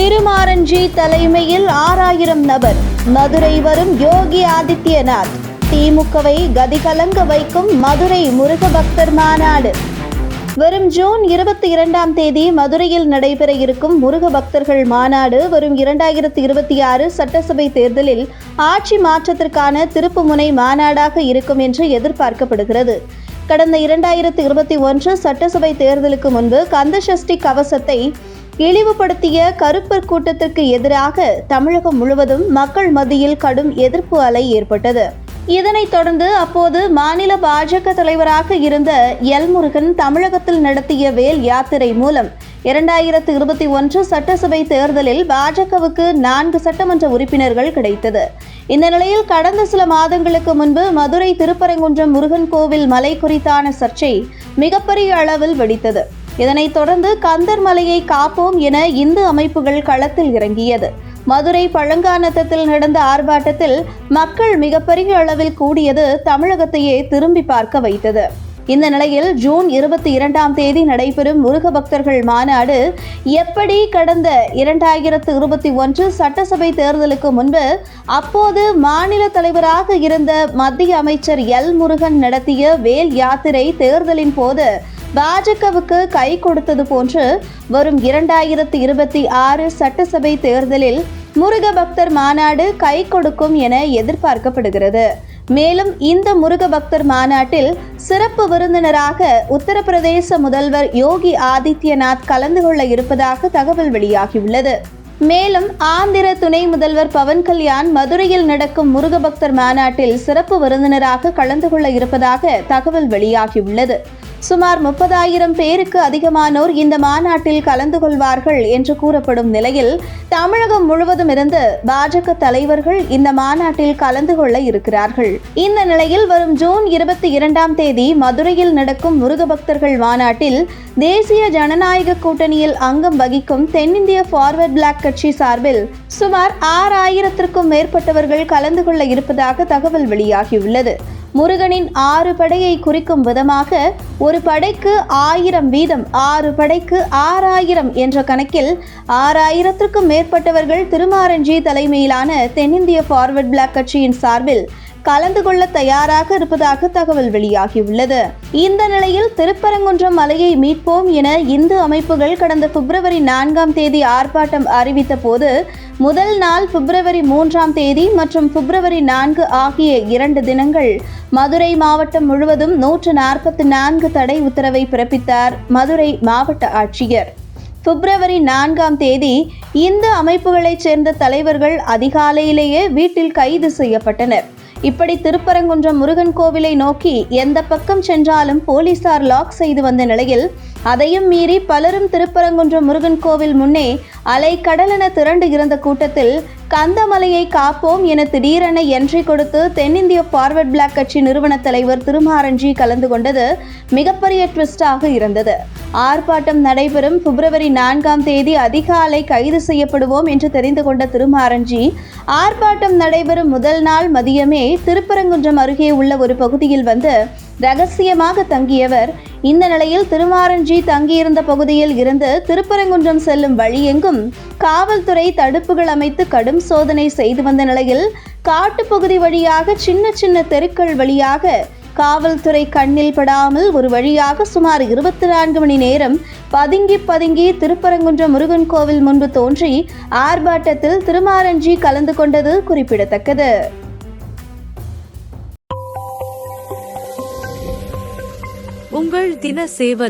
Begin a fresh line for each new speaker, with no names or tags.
திருமாரஞ்சி தலைமையில் ஆறாயிரம் நபர். மதுரை வரும் யோகி ஆதித்யநாத். திமுகவை கதிகலங்க வைக்கும் மதுரை முருக பக்தர் மாநாடு. வரும் ஜூன் இருபத்தி இரண்டாம் தேதி மதுரையில் நடைபெற இருக்கும் முருக பக்தர்கள் மாநாடு வரும் இரண்டாயிரத்தி இருபத்தி ஆறு சட்டசபை தேர்தலில் ஆட்சி மாற்றத்திற்கான திருப்புமுனை மாநாடாக இருக்கும் என்று எதிர்பார்க்கப்படுகிறது. கடந்த இரண்டாயிரத்தி இருபத்தி ஒன்று சட்டசபை தேர்தலுக்கு முன்பு கந்தசஷ்டி கவசத்தை இழிவுபடுத்திய கருப்பர் கூட்டத்திற்கு எதிராக தமிழகம் முழுவதும் மக்கள் மத்தியில் கடும் எதிர்ப்பு அலை ஏற்பட்டது. இதனைத் தொடர்ந்து அப்போது மாநில பாஜக தலைவராக இருந்த எல் முருகன் தமிழகத்தில் நடத்திய வேல் யாத்திரை மூலம் இரண்டாயிரத்து இருபத்தி ஒன்று சட்டசபை தேர்தலில் பாஜகவுக்கு நான்கு சட்டமன்ற உறுப்பினர்கள் கிடைத்தது. இந்த நிலையில் கடந்த சில மாதங்களுக்கு முன்பு மதுரை திருப்பரங்குன்றம் முருகன் கோவில் மலை குறித்தான சர்ச்சை மிகப்பெரிய அளவில் வெடித்தது. இதனைத் தொடர்ந்து கந்தர் மலையை காப்போம் என இந்து அமைப்புகள் களத்தில் இறங்கியது. மதுரை பழங்கானத்தத்தில் நடந்த ஆர்ப்பாட்டத்தில் மக்கள் மிகப்பெரிய அளவில் கூடியது தமிழகத்தையே திரும்பி பார்க்க வைத்தது. இந்த நிலையில் ஜூன் இருபத்தி இரண்டாம் தேதி நடைபெறும் முருக பக்தர்கள் மாநாடு எப்படி கடந்த இரண்டாயிரத்து இருபத்தி ஒன்று சட்டசபை தேர்தலுக்கு முன்பு அப்போது மாநில தலைவராக இருந்த மத்திய அமைச்சர் எல் முருகன் நடத்திய வேல் யாத்திரை தேர்தலின் போது பாஜகவுக்கு கை கொடுத்தது போன்று வரும் இரண்டாயிரத்து இருபத்தி ஆறு சட்டசபை தேர்தலில் முருக பக்தர் மாநாடு கை கொடுக்கும் என எதிர்பார்க்கப்படுகிறது. மேலும் இந்த முருக பக்தர் மாநாட்டில் சிறப்பு விருந்தினராக உத்தரப்பிரதேச முதல்வர் யோகி ஆதித்யநாத் கலந்து கொள்ள இருப்பதாக தகவல் வெளியாகியுள்ளது. மேலும் ஆந்திர துணை முதல்வர் பவன் கல்யாண் மதுரையில் நடக்கும் முருக பக்தர் மாநாட்டில் சிறப்பு விருந்தினராக கலந்து கொள்ள இருப்பதாக தகவல் வெளியாகியுள்ளது. சுமார் முப்பதாயிரம் பேருக்கு அதிகமானோர் இந்த மாநாட்டில் கலந்து கொள்வார்கள் என்று கூறப்படும் நிலையில் தமிழகம் முழுவதும் இருந்து பாஜக தலைவர்கள் இந்த மாநாட்டில் கலந்து கொள்ள இருக்கிறார்கள். இந்த நிலையில் வரும் ஜூன் இருபத்தி இரண்டாம் தேதி மதுரையில் நடக்கும் முருக பக்தர்கள் மாநாட்டில் தேசிய ஜனநாயக கூட்டணியில் அங்கம் வகிக்கும் தென்னிந்திய ஃபார்வர்ட் பிளாக் கட்சி சார்பில் சுமார் ஆறாயிரத்திற்கும் மேற்பட்டவர்கள் கலந்து கொள்ள இருப்பதாக தகவல் வெளியாகியுள்ளது. முருகனின் ஆறு படையை குறிக்கும் விதமாக ஒரு படைக்கு ஆயிரம் வீதம் ஆறு படைக்கு ஆறாயிரம் என்ற கணக்கில் ஆறாயிரத்திற்கும் மேற்பட்டவர்கள் திருமாரஞ்சி தலைமையிலான தென்னிந்திய ஃபார்வர்ட் பிளாக் கட்சியின் சார்பில் கலந்து கொள்ள தயாராக இருப்பதாக தகவல் வெளியாகியுள்ளது. இந்த நிலையில் திருப்பரங்குன்றம் மலையை மீட்போம் என இந்து அமைப்புகள் கடந்த பிப்ரவரி நான்காம் தேதி ஆர்ப்பாட்டம் அறிவித்த போது முதல் நாள் பிப்ரவரி மூன்றாம் தேதி மற்றும் பிப்ரவரி நான்கு ஆகிய இரண்டு தினங்கள் மதுரை மாவட்டம் முழுவதும் நூற்று நாற்பத்தி நான்கு தடை உத்தரவை பிறப்பித்தார் மதுரை மாவட்ட ஆட்சியர். பிப்ரவரி நான்காம் தேதி இந்த அமைப்புகளைச் சேர்ந்த தலைவர்கள் அதிகாலையிலேயே வீட்டில் கைது செய்யப்பட்டனர். இப்படி திருப்பரங்குன்றம் முருகன் கோவிலை நோக்கி எந்த பக்கம் சென்றாலும் போலீசார் லாக் செய்து வந்த நிலையில் அதையும் மீறி பலரும் திருப்பரங்குன்றம் முருகன் கோவில் முன்னே அலை கடலென திரண்டு இருந்த கூட்டத்தில் கந்தமலையை காப்போம் என திடீரென என்ட்ரி கொடுத்து தென்னிந்திய ஃபார்வர்ட் பிளாக் கட்சி நிறுவன தலைவர் திருமாரஞ்சி கலந்து கொண்டது மிகப்பெரிய ட்விஸ்டாக இருந்தது. ஆர்ப்பாட்டம் நடைபெறும் பிப்ரவரி நான்காம் தேதி அதிகாலை கைது செய்யப்படுவோம் என்று தெரிந்து கொண்ட திருமாரஞ்சி ஆர்ப்பாட்டம் நடைபெறும் முதல் நாள் மதியமே திருப்பரங்குன்றம் அருகே உள்ள ஒரு பகுதியில் வந்து ரகசியமாக தங்கியவர் இந்த நிலையில் திருமாரஞ்சி தங்கியிருந்த பகுதியில் இருந்து திருப்பரங்குன்றம் செல்லும் வழியெங்கும் காவல்துறை தடுப்புகள் அமைத்து கடும் சோதனை செய்து வந்த நிலையில் காட்டுப்பகுதி வழியாக சின்ன சின்ன தெருக்கள் வழியாக காவல்துறை கண்ணில் படாமல் ஒரு வழியாக சுமார் இருபத்தி நான்கு மணி நேரம் பதுங்கி பதுங்கி திருப்பரங்குன்றம் முருகன் கோவில் முன்பு தோன்றி ஆர்ப்பாட்டத்தில் திருமாரஞ்சி கலந்து கொண்டது குறிப்பிடத்தக்கது.
உங்கள் தின சேவல்